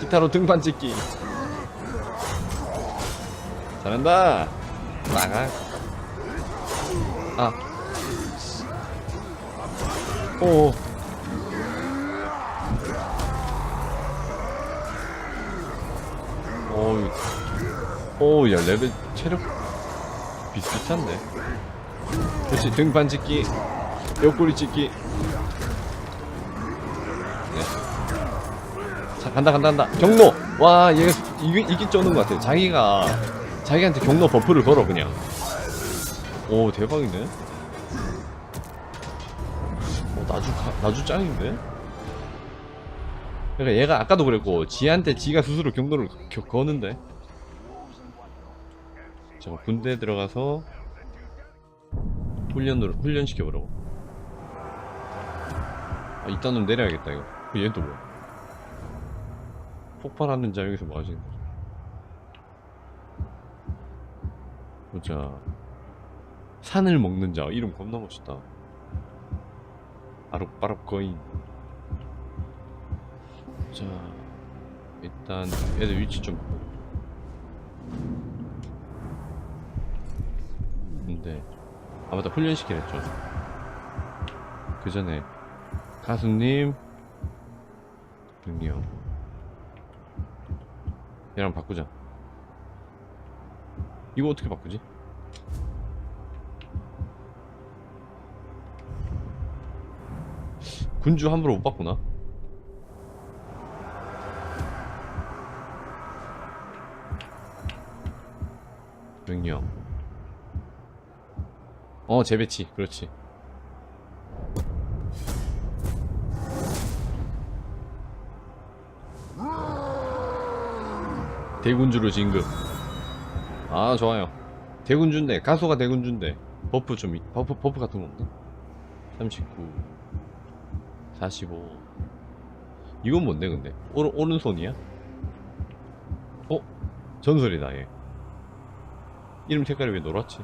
기타로 등판 찍기 잘한다 나가 아 오. 어우, 오, 야, 레벨, 체력, 비슷비슷한데. 그렇지, 등반 찍기, 옆구리 찍기. 네. 자, 간다, 간다, 간다. 경로! 와, 얘, 이게, 이게 쩌는 것 같아. 자기가, 자기한테 경로 버프를 걸어, 그냥. 오, 대박이네. 어, 나주, 가, 나주 짱인데? 그러니까 얘가 아까도 그랬고 지한테 지가 스스로 경로를 겨, 거는데 잠깐 군대 들어가서 훈련으로 훈련시켜보라고 아 이딴 놈 내려야겠다 이거 또 뭐야 폭발하는 자 여기서 뭐 하시는 거지 보자. 산을 먹는 자 이름 겁나 멋있다. 아룩바룩 거인. 자 일단 애들 위치 좀 근데 아 맞다. 훈련시키랬죠. 그 전에 가수님 능력 얘랑 바꾸자 이거 어떻게 바꾸지? 군주 함부로 못 바꾸나? 명령 어 재배치 그렇지 대군주로 진급 아 좋아요 대군주인데 가소가 대군주인데 버프 좀 이- 버프 버프 같은 거 없나? 39 45 이건 뭔데 근데 오른, 오른손이야? 어? 전설이다 얘 이름 색깔이 왜 노랗지?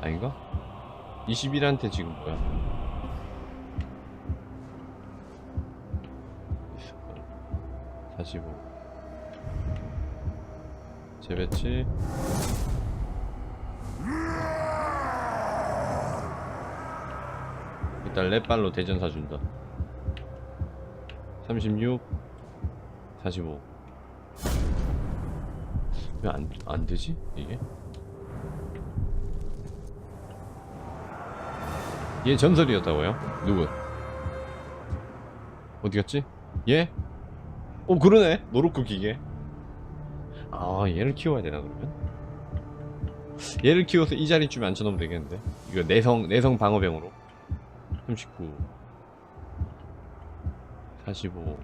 아닌가? 21한테 지금 뭐야? 45 재배치 일단 랩발로 대전 사준다 36 45 왜 안, 안 되지? 이게? 얘 전설이었다고요? 누구? 어디 갔지? 얘? 어 그러네. 노루크 기계. 아 얘를 키워야 되나 그러면? 얘를 키워서 이 자리쯤에 앉혀놓으면 되겠는데. 이거 내성 내성 방어병으로. 39 45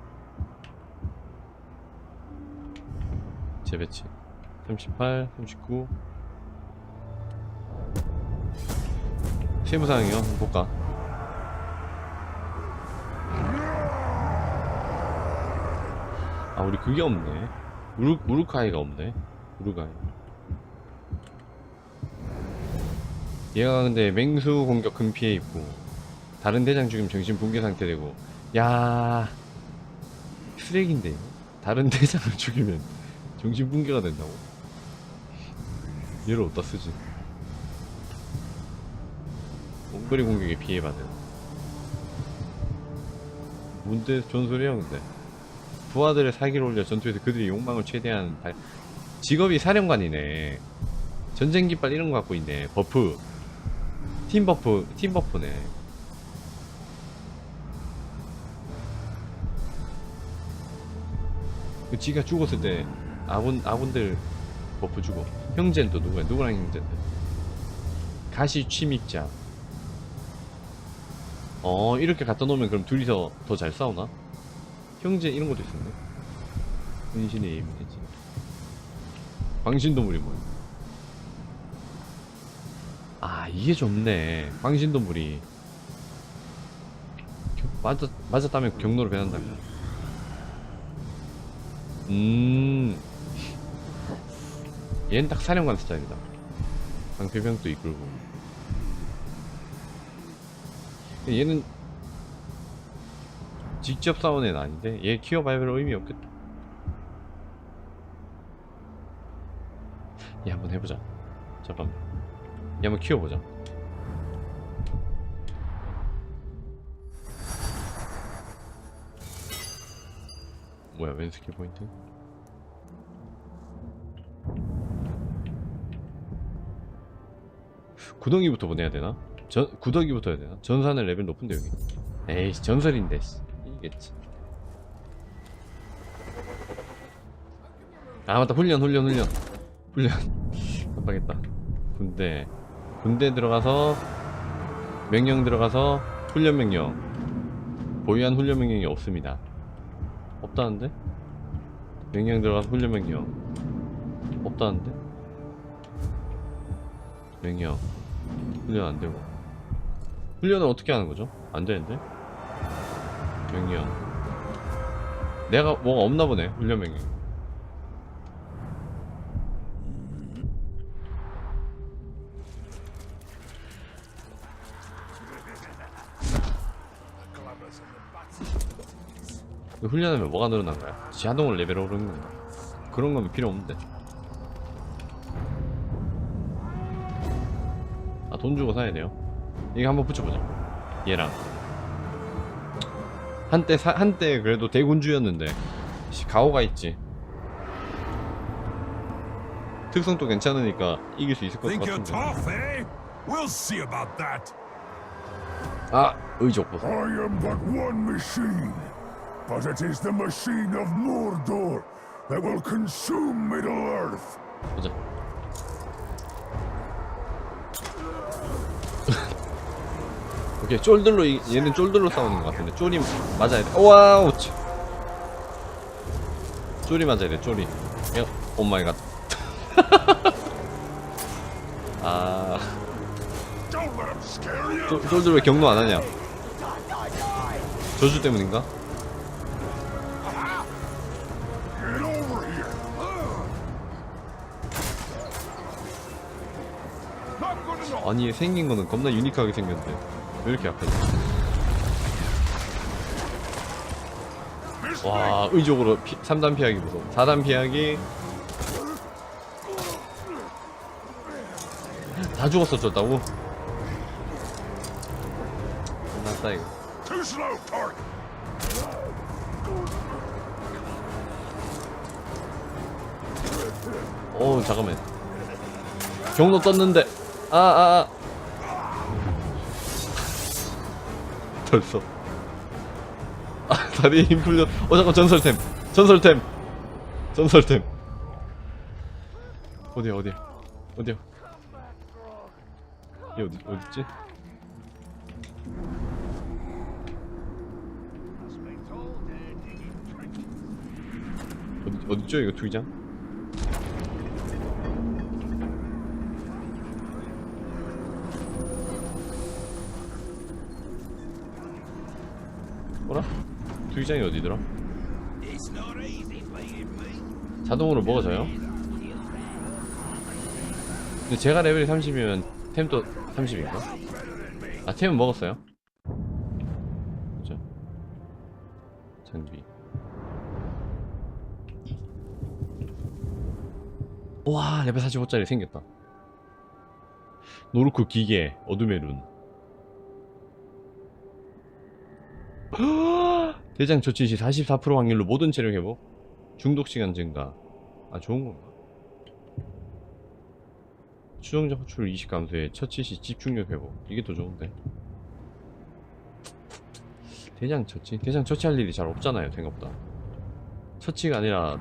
재배치. 38 39 세무사항이요. 한번 볼까 아 우리 그게 없네 우르, 우르카이가 없네 우르카이 얘가 근데 맹수 공격 큰 피해 입고 다른 대장 죽이면 정신 붕괴 상태 되고 야 쓰레기인데? 다른 대장을 죽이면 정신 붕괴가 된다고? 얘를 어디다 쓰지? 원거리 공격에 피해받은 뭔데 전소리야 근데 부하들의 사기를 올려 전투에서 그들의 욕망을 최대한 발... 직업이 사령관이네. 전쟁 깃발 이런 거 갖고 있네. 버프. 팀 버프 팀 버프네. 그 지가 죽었을 때 아군 아군들 버프 주고. 형제는 또 누구야? 누구랑 형제인데? 가시 침입자. 어 이렇게 갖다 놓으면 그럼 둘이서 더 잘 싸우나? 형제 이런 것도 있었네. 은신의 예민해지. 광신도물이 뭐야? 아 이게 좋네. 광신도물이. 겨- 맞았, 맞았다면 경로로 변한다. 음. 얘는 딱 사령관 스타일이다. 방패병도 이끌고. 얘는 직접 싸운 애는 아닌데 얘 키워봐야 별 의미 없겠다 얘 한번 해보자 잠깐만 얘 한번 키워보자 뭐야 웬 스킬 포인트? 구덩이부터 보내야 되나? 전 구덩이부터 해야 되나? 전사는 레벨 높은데 여기 에이 전설인데 씨. 이겠지. 아 맞다. 훈련 훈련 훈련. 훈련. 깜빡했다. 군대. 군대 들어가서 명령 들어가서 훈련 명령. 보유한 훈련 명령이 없습니다. 없다는데? 명령 들어가서 훈련 명령. 없다는데? 명령. 훈련 안 되고. 훈련을 어떻게 하는 거죠? 안 되는데? 명령. 내가 뭐가 없나 보네 훈련 명령. 이거 훈련하면 뭐가 늘어난 거야? 자동으로 레벨 오르는 건가? 그런 건 필요 없는데. 아 돈 주고 사야 돼요? 이거 한번 붙여보자. 얘랑 한때 사, 한때 그래도 대군주였는데 씨, 가오가 있지 특성도 괜찮으니까 이길 수 있을 것 같은데 eh? 아 의족 보소 I am but one machine, but it is the machine of Mordor that will consume Middle Earth. 보자 오케이 쫄들로 이- 얘는 쫄들로 싸우는 것 같은데 쫄이 맞아야 돼 와우 치. 쫄이 맞아야 돼 쫄이 야, 오마이갓 아. 쫄, 쫄들 왜 경로 안 하냐 저주 때문인가? 아니 생긴 거는 겁나 유니크하게 생겼는데 왜 이렇게 약하지? 와 의적으로 피, 3단 피하기 무서워 4단 피하기 다 죽었어 졌다고? 끝났다 이거. 오 잠깐만 경로 떴는데 아아아 벌써. 아 다리에 힘 풀려. 어 잠깐 전설템. 전설템. 전설템. 어디야 어디야? 어디야? 얘 어디 어딨지? 어디 어디죠? 이거 투기장? 뭐라? 투기장이 어디더라? 자동으로 뭐가 져요? 근데 제가 레벨이 30이면 템도 30인가? 아 템은 먹었어요? 그죠? 장비 와 레벨 45짜리 생겼다 노르크 기계 어둠의 룬 대장 조치 시 44% 확률로 모든 체력 회복. 중독 시간 증가. 아 좋은 건가? 추정자 호출 20 감소에 처치 시 집중력 회복. 이게 더 좋은데? 대장 처치? 대장 처치할 일이 잘 없잖아요 생각보다. 처치가 아니라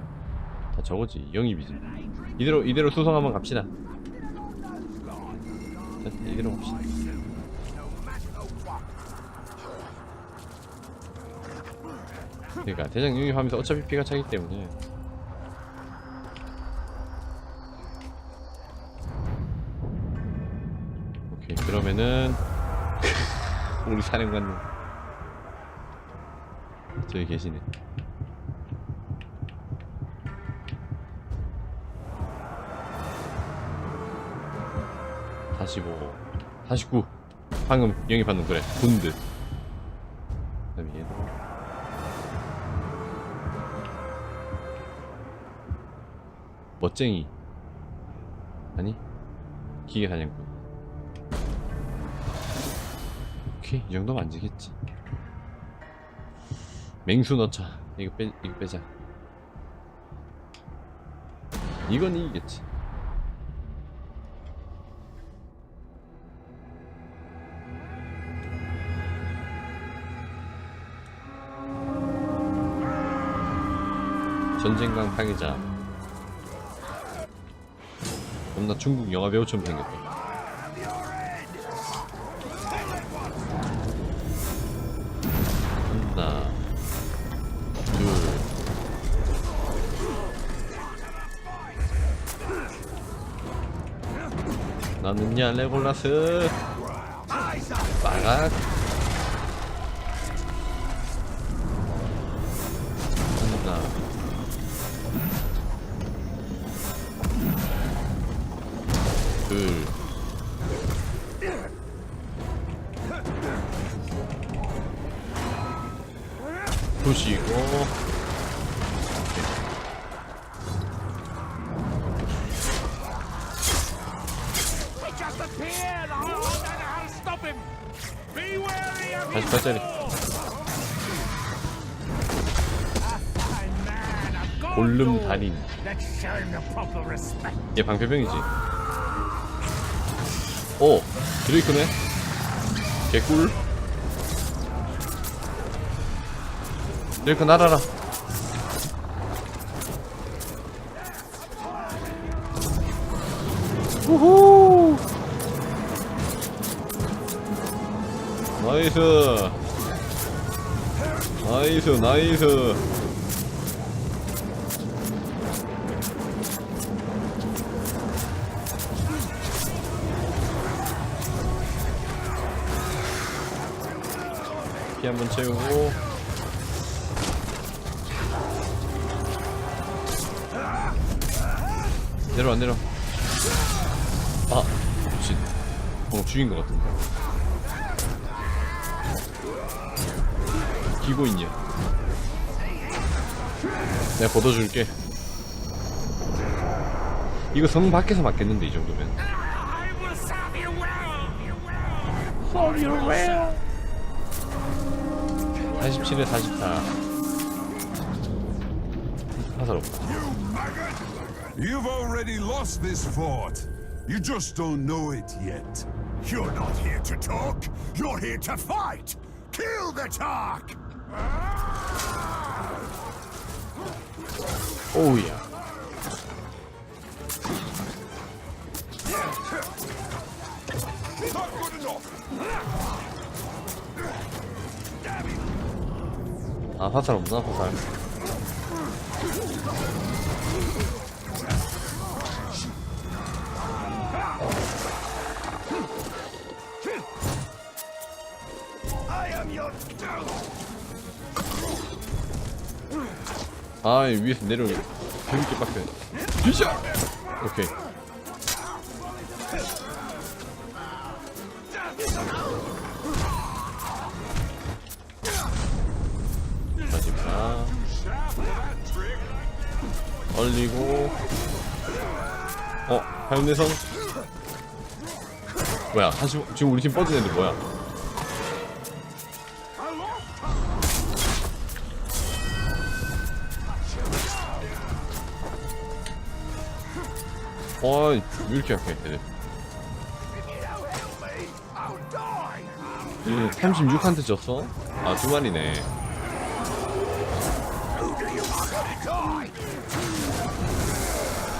다 저거지 영입이지 이대로 이대로 수성 한번 갑시다. 자, 이대로 갑시다 그러니까 대장 영입하면서 어차피 피가 차기 때문에. 오케이 그러면은 우리 사령관님. 저기 계시네. 사십오 사십구. 방금 영입한 놈 그래. 군드 멋쟁이. 아니? 기계 사냥꾼. 오케이 이 정도면 안 지겠지. 맹수 넣자. 이거 빼 이거 빼자. 이건 이기겠지. 전쟁강 파괴자 겁나 중국 영화 배우처럼 생겼다. 하나 둘. 나는야 레골라스. 빠각 Of 다시 god 골룸 respect. 얘 방패병이지 오 드레이크네 개꿀 드레이크 날아라. 우후! 나이스. 나이스 나이스. 피 한번 채우고 내려와 내려. 아 미친 어 죽인 것 같은데. 기고 있냐? 내가 걷어줄게. 이거 성 밖에서 맞겠는데 이 정도면. I will serve you well! You will! 47에 44 화살 없다 You've already lost this fort. You just don't know it yet. You're not here to talk, you're here to fight! Kill the talk! 오우야 Not good enough. 아 화살 없나 화살 아 위에서 내려오기 재밌게 빡세. 뒤져 오케이. 마지막. 얼리고. 어 하윤내성? 뭐야 다시 지금 우리 팀 뻗은 애들 뭐야 어이 왜 이렇게 약해 얘들? 음, 36한테 졌어? 아 두 마리네.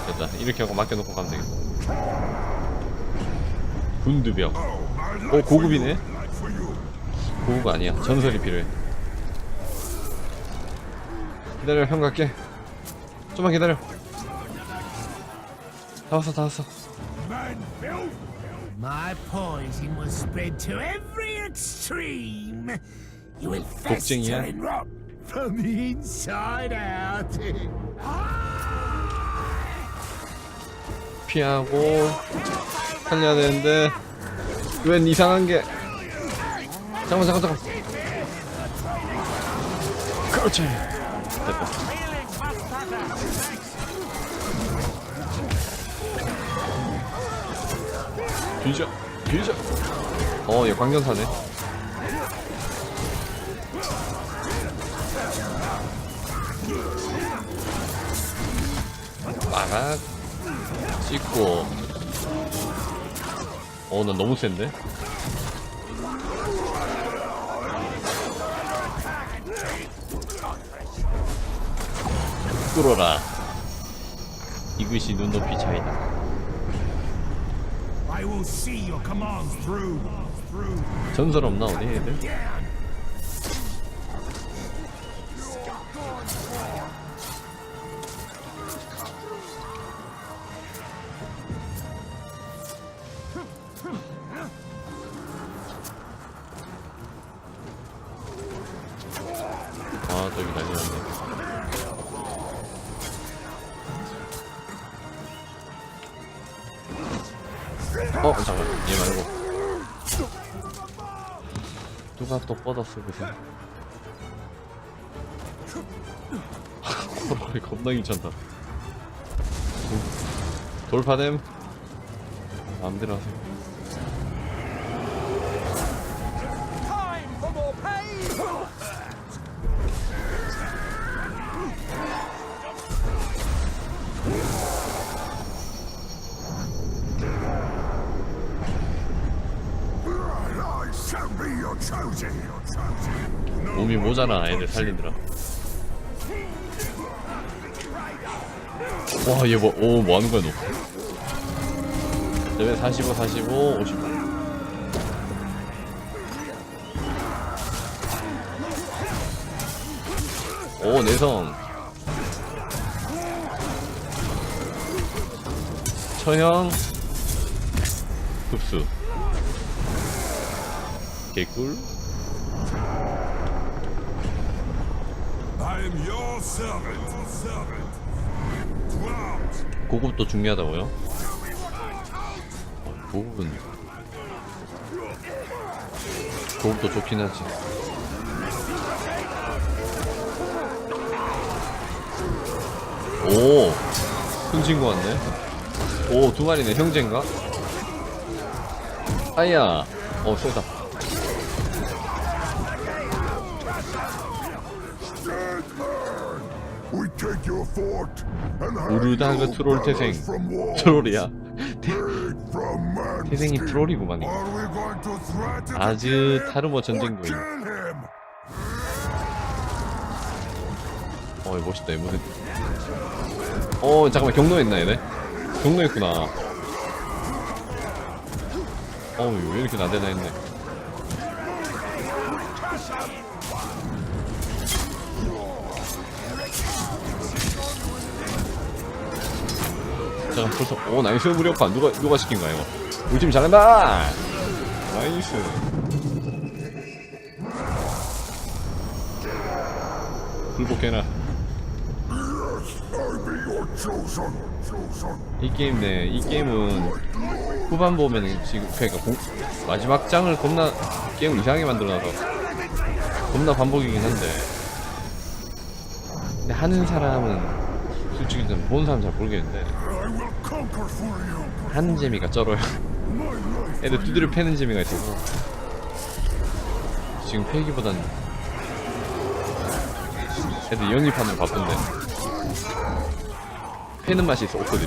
됐다. 이렇게 하고 맡겨놓고 가면 되겠다. 군두병. 오 고급이네? 고급 아니야. 전설이 필요해. 기다려 형 갈게. 좀만 기다려 다 왔어 다 왔어 My poison was spread to every extreme. You will fester 독쟁이야? and rot from the inside out. 피하고 살려야 되는데 웬 이상한 게 잠깐 잠깐 잠깐 그렇지 됐다 뒤져 뒤져 어얘 광전사네. 빠각 찍고. 어난 너무 센데? 끌어라. 이것이 눈높이 차이다 전설 없나 어디 애들? 아 저기 났네 잠깐 얘 말고. 누가 또 뻗었어 그새 호랑이 겁나 귀찮다. 돌파됨. 마음대로 하세요 살리느라 와 얘 뭐, 오 뭐하는 거야 너? 레벨 45 45 55 오 내성. 처형. 흡수. 개꿀 고급도 중요하다고요? 고급은 고급도 좋긴 하지. 오! 훔친 거 같네. 오 두 마리네. 형제인가? 아야! 어 세다 you 트롤 태생. 트롤이야 태생이. 트롤이구만 아즈 타르모 or 전쟁 거임 kill him? 어, 이거 멋있다, 이 무대. 어, 잠깐만, 경로했나, 얘네? 경로했구나. 어우, 왜 이렇게 나대나 했네. 잠깐, 벌써, 오, 나이스 무력화. 누가, 누가 시킨 거야, 이거? 우리 팀 잘한다! 나이스. 불복해라. 이 게임 네, 이 게임은 후반 보면은 지금 그러니까 공- 마지막 장을 겁나 게임을 이상하게 만들어놔서 겁나 반복이긴 한데 근데 하는 사람은 솔직히 좀 보는 사람 잘 모르겠는데. 하는 재미가 쩔어요. 애들 두드려 패는 재미가 있어서. 지금 패기보단 애들 영입하는 바쁜데. 패는 맛이 있어 없거든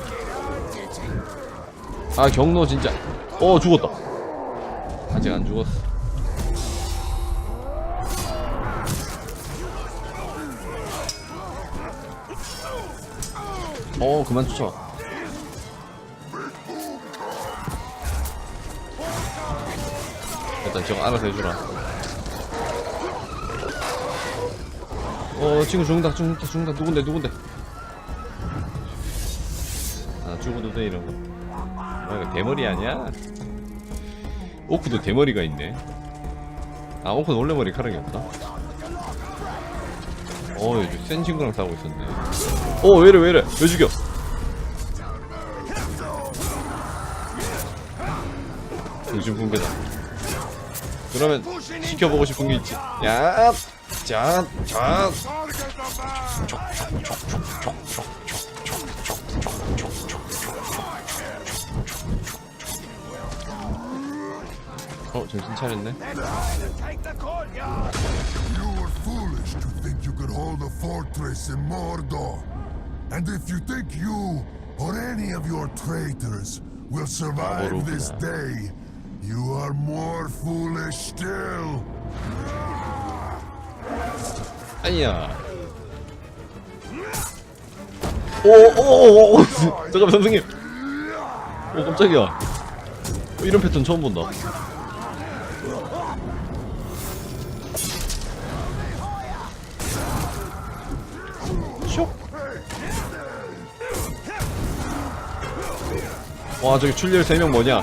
아 경로 진짜. 어 죽었다. 아직 안 죽었어 어 그만 쫓아와 일단 저거 알아서 해주라. 어, 친구 죽는다, 죽는다, 죽는다. 누군데, 누군데? 아, 죽어도 돼, 이런 거. 뭐야, 이거 대머리 아니야? 오크도 대머리가 있네. 아, 오크는 원래 머리카락이 없다. 어, 요즘 센 친구랑 싸우고 있었네. 어, 왜 이래, 왜 이래? 왜 죽여? 요즘 붕괴다. 그러면 지켜보고 싶은 게 있지. 야, 자, 자, 정신 차렸네. Fortress in Mordor. And if you think you or any of your traitors will survive this day, you are more foolish still. 아니야. 오오오오 잠깐만 선생님. 오 깜짝이야. 어, 이런 패턴 처음 본다. 와 저기 출혈 3명 뭐냐?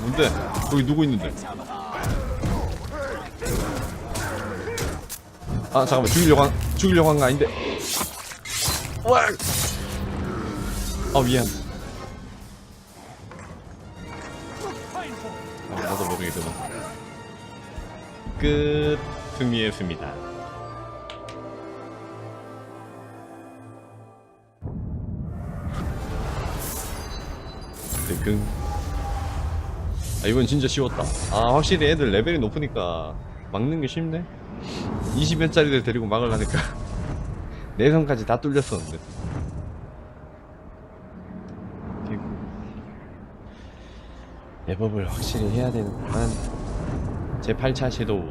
뭔데? 거기 누구 있는데? 아 잠깐만 죽이려고 한 죽이려고 한 거 아닌데 와! 아 미안 아 나도 되나 끝 승리했습니다 뜨끈 아 이건 진짜 쉬웠다. 아 확실히 애들 레벨이 높으니까 막는 게 쉽네. 20연짜리를 데리고 막으려니까 내성까지 다 뚫렸었는데. 랩업을 확실히 해야 되는구만 제 8차 섀도우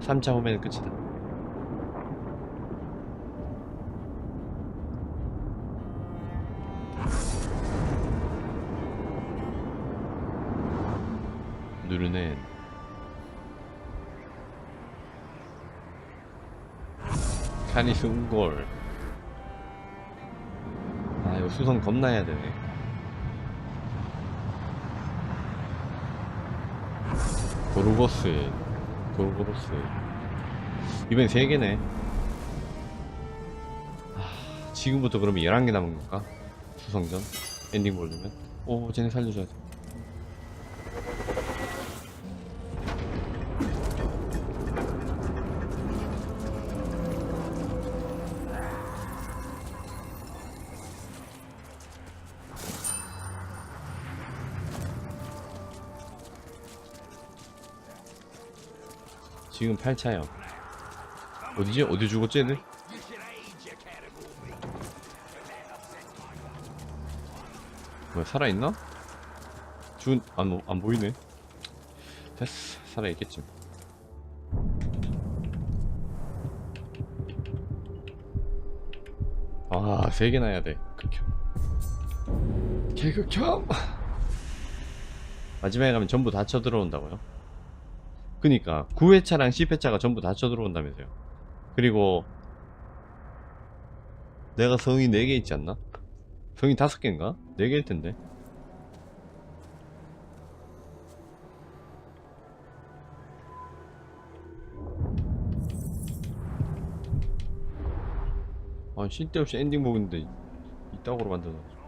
3차 후면 끝이다 카니스 운골 아 이거 수성 겁나 해야 되네. 고르고스 고르고로스. 이번엔 3개네. 아, 지금부터 그러면 11개 남은 건가? 수성전? 엔딩 보려면? 오 쟤네 살려줘야 돼 지금 8차요 어디지? 어디 죽었지 얘들? 뭐야 살아있나? 죽은.. 안, 안 보이네 됐어 살아있겠지 아 3개나 해야 돼 극혐 개극혐 마지막에 가면 전부 다 쳐들어온다고요? 그니까 9회차랑 10회차가 전부 다 쳐들어온다면서요 그리고 내가 성이 4개 있지 않나? 성이 5개인가? 4개일 텐데 아 쓸데없이 엔딩 보는데 이따구로 만들어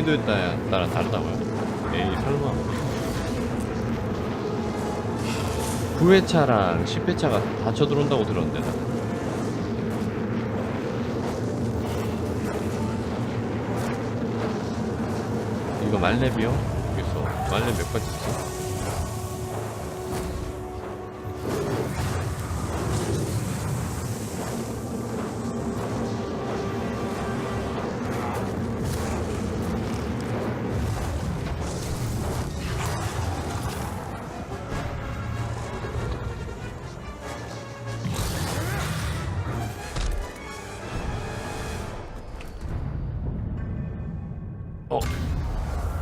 난이도에 따라, 다르다고요? 에이 설마 9회차랑 10회차가 다 쳐들어온다고 들었는데 나 이거 말렙이요? 모르겠어 말렙 몇 가지 있어? 어.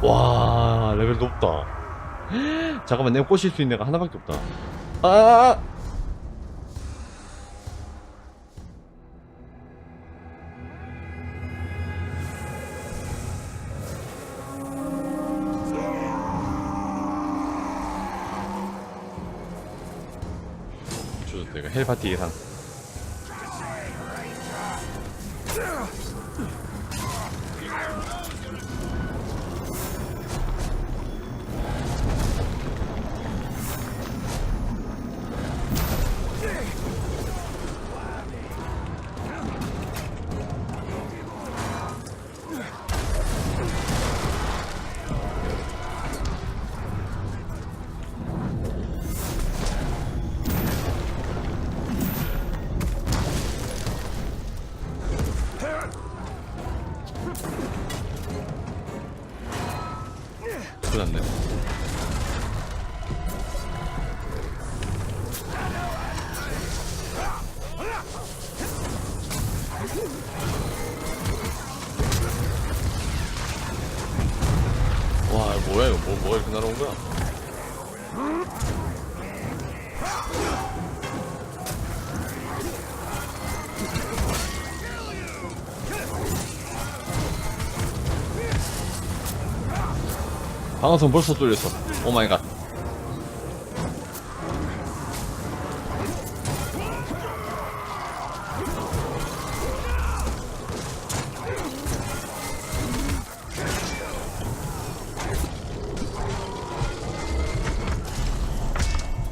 와 레벨 높다. 잠깐만 내가 꼬실 수 있는 애가 하나밖에 없다. 아 좋았다 이거 헬파티 예상 방어선 벌써 뚫렸어. 오 마이 갓.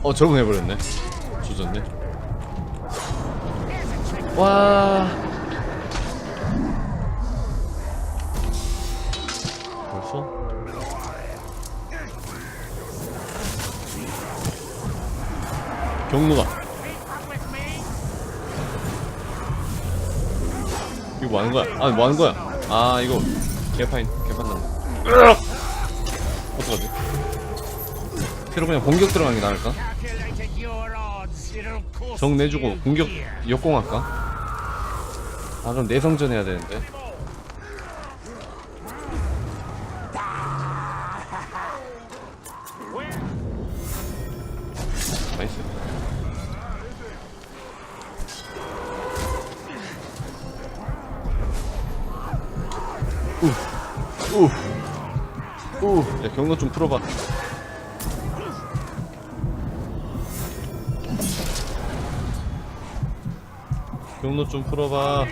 어, 적응해버렸네. 조졌네. 와. 경로가 이거 뭐 하는 거야? 아, 뭐 하는 거야? 아, 이거 개파인, 개판 난다. 어떡하지? 새로 그냥 공격 들어가는 게 나을까? 정 내주고 공격. 역공할까? 아, 그럼 내성전 해야 되는데. 우, 우, 우. 야, 경로 좀 풀어봐. 경로 좀 풀어봐.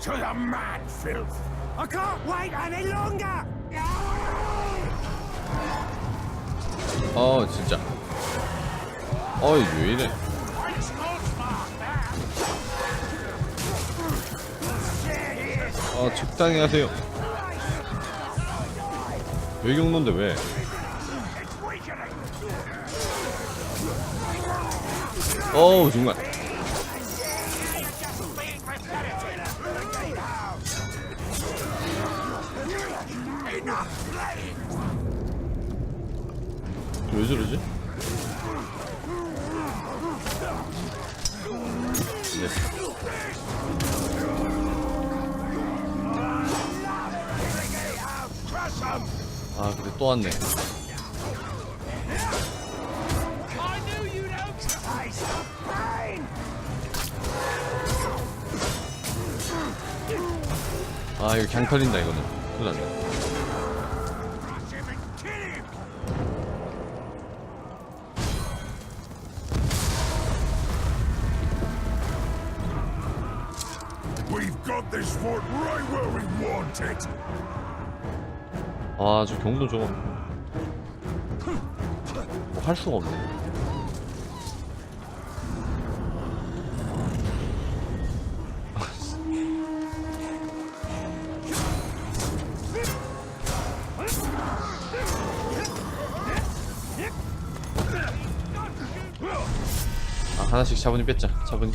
To the man filth. I can't wait any longer! 어, 진짜. 어이, 왜 이래. 아, 적당히 하세요. 외경론데 왜? 어우, 정말. 저러지? 네. 아 근데 또 왔네. 아 이거 그냥 털린다 이거는 큰일 났네 아 저 경도 저거 뭐 할 수가 없네. 아 하나씩 차분히 뺐자 차분히